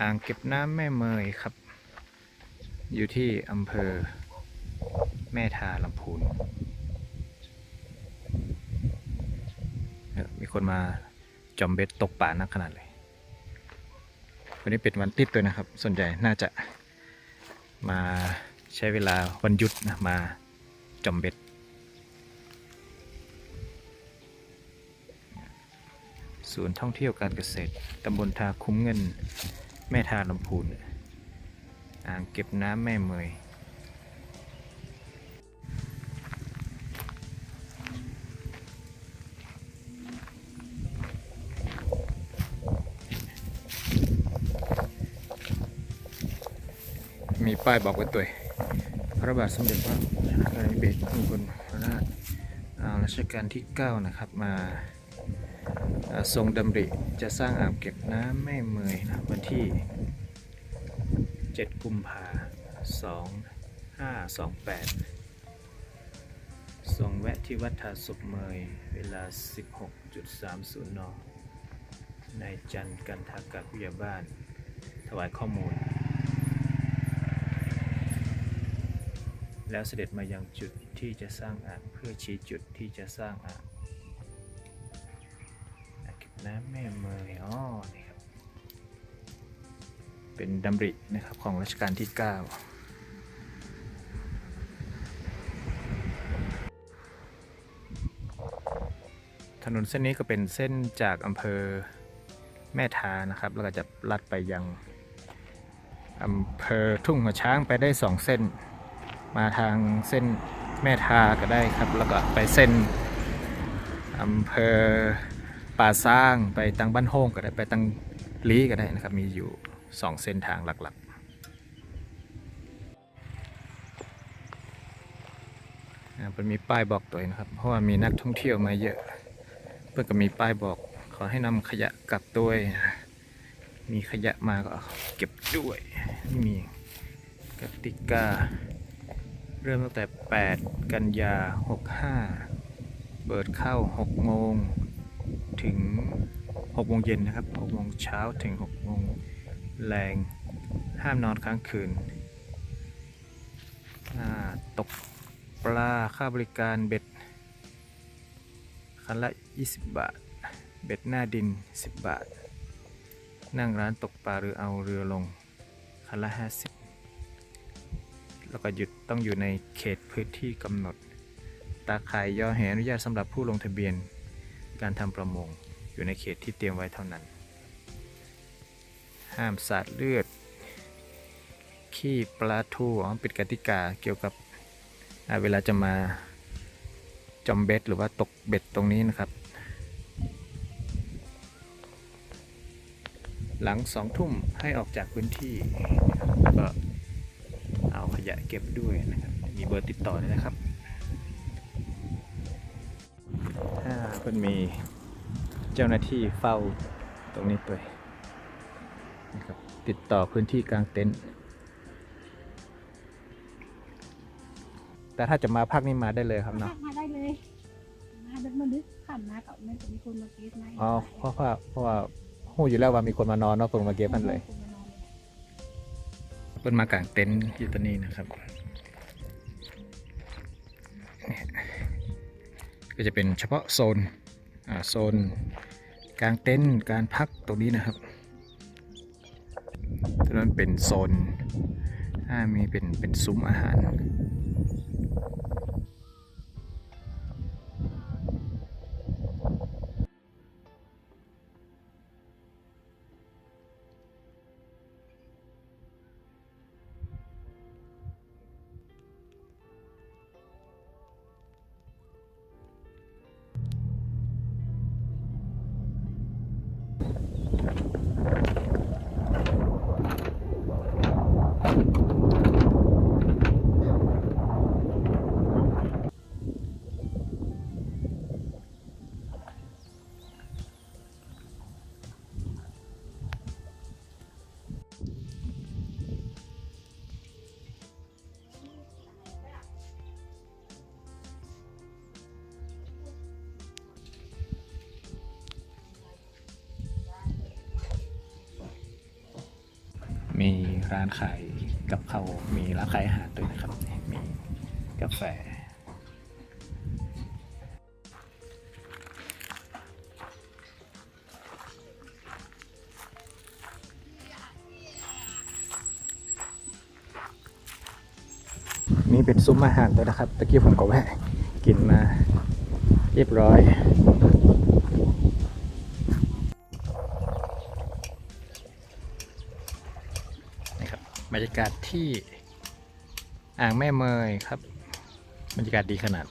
อ่างเก็บน้ำแม่เมยครับ อยู่ที่อำเภอ แม่ทาลำพูนมีคนมาจอมเบ็ดตกป่านักขนาดเลย วันนี้เป็นวันติดด้วยนะครับ ส่วนใหญ่น่าจะมาใช้เวลาวันหยุดนะมาจอมเบ็ด ศูนย์ท่องเที่ยวการเกษตรตำบลทาคุ้มเงิน แม่ทาลำพูนอ่างเก็บน้ำแม่เมยมีป้ายบอกไว้ตัวพระบาทสมเด็จพระนเรศเบศรมงคลพระราชอ่ารัชกาลที่ 9 นะครับมา ทรงดำริจะสร้างอ่างเก็บน้ำแม่เมยนะวันที่ 7 กุมภาสองห้าสองแปดทรงแวะที่วัดทาสุกเมย เวลา 16.30 น นายจันทร์กันทากาผู้ใหญ่บ้าน ถวายข้อมูล แล้วเสด็จมายังจุดที่จะสร้างอ่างเพื่อชี้จุดที่จะสร้างอ่าง น้ำแม่เมยอ๋อนี่ครับ เป็นดำรินะครับของรัชกาลที่ 9ถนนเส้นนี้ก็เป็นเส้นจากอำเภอแม่ทานะครับ แล้วก็จะลัดไปยังอำเภอทุ่งหัวช้างไปได้สองเส้น มาทางเส้นแม่ทาก็ได้ครับ แล้วก็ไปเส้นอำเภอ ป่าสร้างไปตังบ้านโฮงก็ได้ไปตังลีก็ได้นะครับ มีอยู่สองเส้นทางหลักๆอ่ามันมีป้ายบอกตัวนะครับ เพราะว่ามีนักท่องเที่ยวมาเยอะ เพื่อนก็มีป้ายบอกขอให้นำขยะกลับด้วยมีขยะมาก็เก็บด้วยนี่มีกติกา เริ่มตั้งแต่ 8 กันยา 65 เปิดเข้า 6 โมง ถึง6โมงเย็นนะครับ6โมงเช้าถึง6โมงแรงห้ามนอนค้างคืนตกปลาค่าบริการเบ็ด คันละ 20 บาท เบ็ดหน้าดิน 10 บาท นั่งร้านตกปลาหรือเอาเรือลง คันละ 50 แล้วก็หยุดต้องอยู่ในเขตพื้นที่กำหนด ตาข่ายยอแหอนุญาตสำหรับผู้ลงทะเบียน การทำประมงอยู่ในเขตที่เตรียมไว้เท่านั้น ห้ามสาดเลือด ขี้ปลาทูอ๋อเป็นกติกาเกี่ยวกับเวลาจะมาจอมเบ็ดหรือว่าตกเบ็ดตรงนี้นะครับ หลังสองทุ่มให้ออกจากพื้นที่แล้วก็เอาขยะเก็บด้วยนะครับ มีเบอร์ติดต่อด้วยนะครับ ถ้าเพิ่นมีเจ้าหน้าที่เฝ้าตรงนี้ตัวนะครับติดต่อพื้นที่กลางเต็นท์แต่ถ้าจะมาพักนี่มาได้เลยครับเนาะมาได้เลยมาเดินมาดึกขันนะกับแม่จะมีคนมาเก็บนะอ๋อเพราะว่าเพราะว่าหูอยู่แล้วว่ามีคนมานอนเนาะคนมาเก็บมันเลยเพิ่นมากางเต็นท์อยู่ตัวนี้นะครับ ก็จะเป็นเฉพาะโซนโซนกางเต็นท์การพักตรงนี้นะครับตรงนั้นเป็นโซนมีเป็นเป็นซุ้มอาหาร ร้านขายกับเขามีร้านขายอาหารด้วยนะครับ มีกาแฟ นี่เป็นซุ้มอาหารด้วยนะครับ ตะกี้ผมก็แวะกินมาเรียบร้อย บรรยากาศที่อ่างแม่เมยครับ บรรยากาศดีขนาด